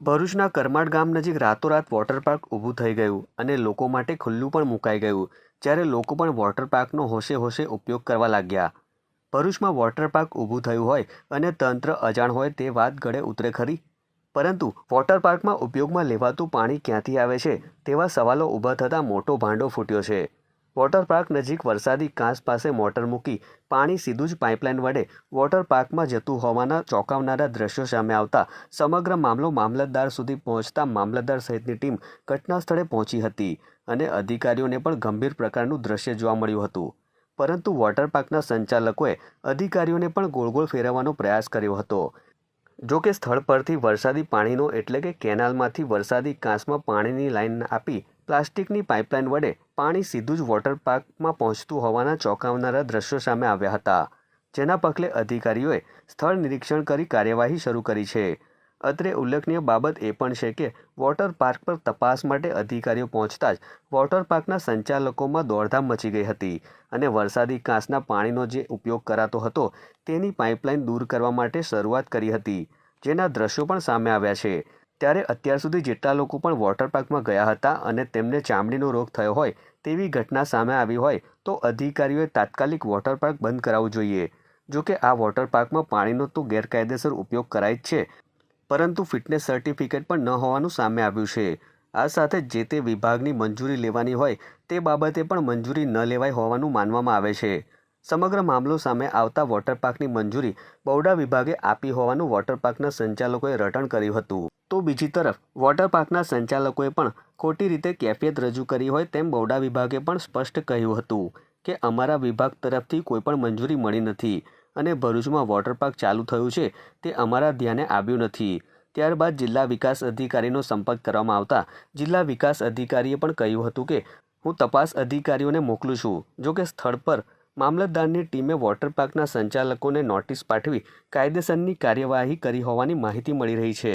ભરૂચના કરમાડ ગામ નજીક રાતોરાત વોટર પાર્ક ઊભું થઈ ગયું અને લોકો માટે ખુલ્લું પણ મુકાઈ ગયું, જ્યારે લોકો પણ વોટર પાર્કનો હોશે હોશે ઉપયોગ કરવા લાગ્યા. ભરૂચમાં વોટર પાર્ક ઊભું થયું હોય અને તંત્ર અજાણ હોય તે વાત ગળે ઉતરે ખરી. પરંતુ વોટર પાર્કમાં ઉપયોગમાં લેવાતું પાણી ક્યાંથી આવે છે તેવા સવાલો ઊભા થતાં મોટો ભાંડો ફૂટ્યો છે. વોટર પાર્ક નજીક વરસાદી કાંસ પાસે મોટર મૂકી પાણી સીધું જ પાઇપલાઇન વડે વોટર પાર્કમાં જતું હોવાના ચોંકાવનારા દ્રશ્યો સામે આવતા સમગ્ર મામલો મામલતદાર સુધી પહોંચતા મામલતદાર સહિતની ટીમ ઘટના સ્થળે પહોંચી હતી અને અધિકારીઓને પણ ગંભીર પ્રકારનું દ્રશ્ય જોવા મળ્યું હતું. પરંતુ વોટર પાર્કના સંચાલકોએ અધિકારીઓને પણ ગોળ ગોળ ફેરવવાનો પ્રયાસ કર્યો હતો. જો કે સ્થળ પરથી વરસાદી પાણીનો એટલે કે કેનાલમાંથી વરસાદી કાંસમાં પાણીની લાઇન આપી પ્લાસ્ટિકની પાઇપલાઇન વડે પાણી સીધું જ વોટર પાર્કમાં પહોંચતું હોવાના ચોંકાવનારા દ્રશ્યો સામે આવ્યા હતા, જેના પગલે અધિકારીઓએ સ્થળ નિરીક્ષણ કરી કાર્યવાહી શરૂ કરી છે. અત્રે ઉલ્લેખનીય બાબત એ પણ છે કે વોટર પાર્ક પર તપાસ માટે અધિકારીઓ પહોંચતા જ વોટર પાર્કના સંચાલકોમાં દોડધામ મચી ગઈ હતી અને વરસાદી કાંસના પાણીનો જે ઉપયોગ કરાતો હતો તેની પાઇપલાઇન દૂર કરવા માટે શરૂઆત કરી હતી, જેના દ્રશ્યો પણ સામે આવ્યા છે. ત્યારે અત્યાર સુધી જેટલા લોકો પણ વોટર પાર્કમાં ગયા હતા અને તેમને ચામડીનો રોગ થયો હોય તેવી ઘટના સામે આવી હોય તો અધિકારીઓએ તાત્કાલિક વોટર પાર્ક બંધ કરાવવું જોઈએ. જો કે આ વોટર પાર્કમાં પાણીનો તો ગેરકાયદેસર ઉપયોગ કરાય જ છે, પરંતુ ફિટનેસ સર્ટિફિકેટ પણ ન હોવાનું સામે આવ્યું છે. આ સાથે જે તે વિભાગની મંજૂરી લેવાની હોય તે બાબતે પણ મંજૂરી ન લેવાઈ હોવાનું માનવામાં આવે છે. સમગ્ર મામલો સામે આવતા વોટર પાર્કની મંજૂરી બૌડા વિભાગે આપી હોવાનું વોટર પાર્કના સંચાલકોએ રટણ કર્યું હતું. તો બીજી તરફ, વોટર પાર્કના સંચાલકોએ પણ ખોટી રીતે કેફિયત રજૂ કરી હોય તેમ બૌડા વિભાગે પણ સ્પષ્ટ કહ્યું હતું કે અમારા વિભાગ તરફથી કોઈ પણ મંજૂરી મળી નથી અને ભરૂચમાં વોટર પાર્ક ચાલુ થયું છે તે અમારા ધ્યાને આવ્યું નથી. ત્યારબાદ જિલ્લા વિકાસ અધિકારીનો સંપર્ક કરવામાં આવતા જિલ્લા વિકાસ અધિકારીએ પણ કહ્યું હતું કે, હું તપાસ અધિકારીઓને મોકલું છું, જો કે સ્થળ પર મામલતદારની ટીમે વોટર પાર્કના સંચાલકોને નોટિસ પાઠવી કાયદેસરની કાર્યવાહી કરી હોવાની માહિતી મળી રહી છે.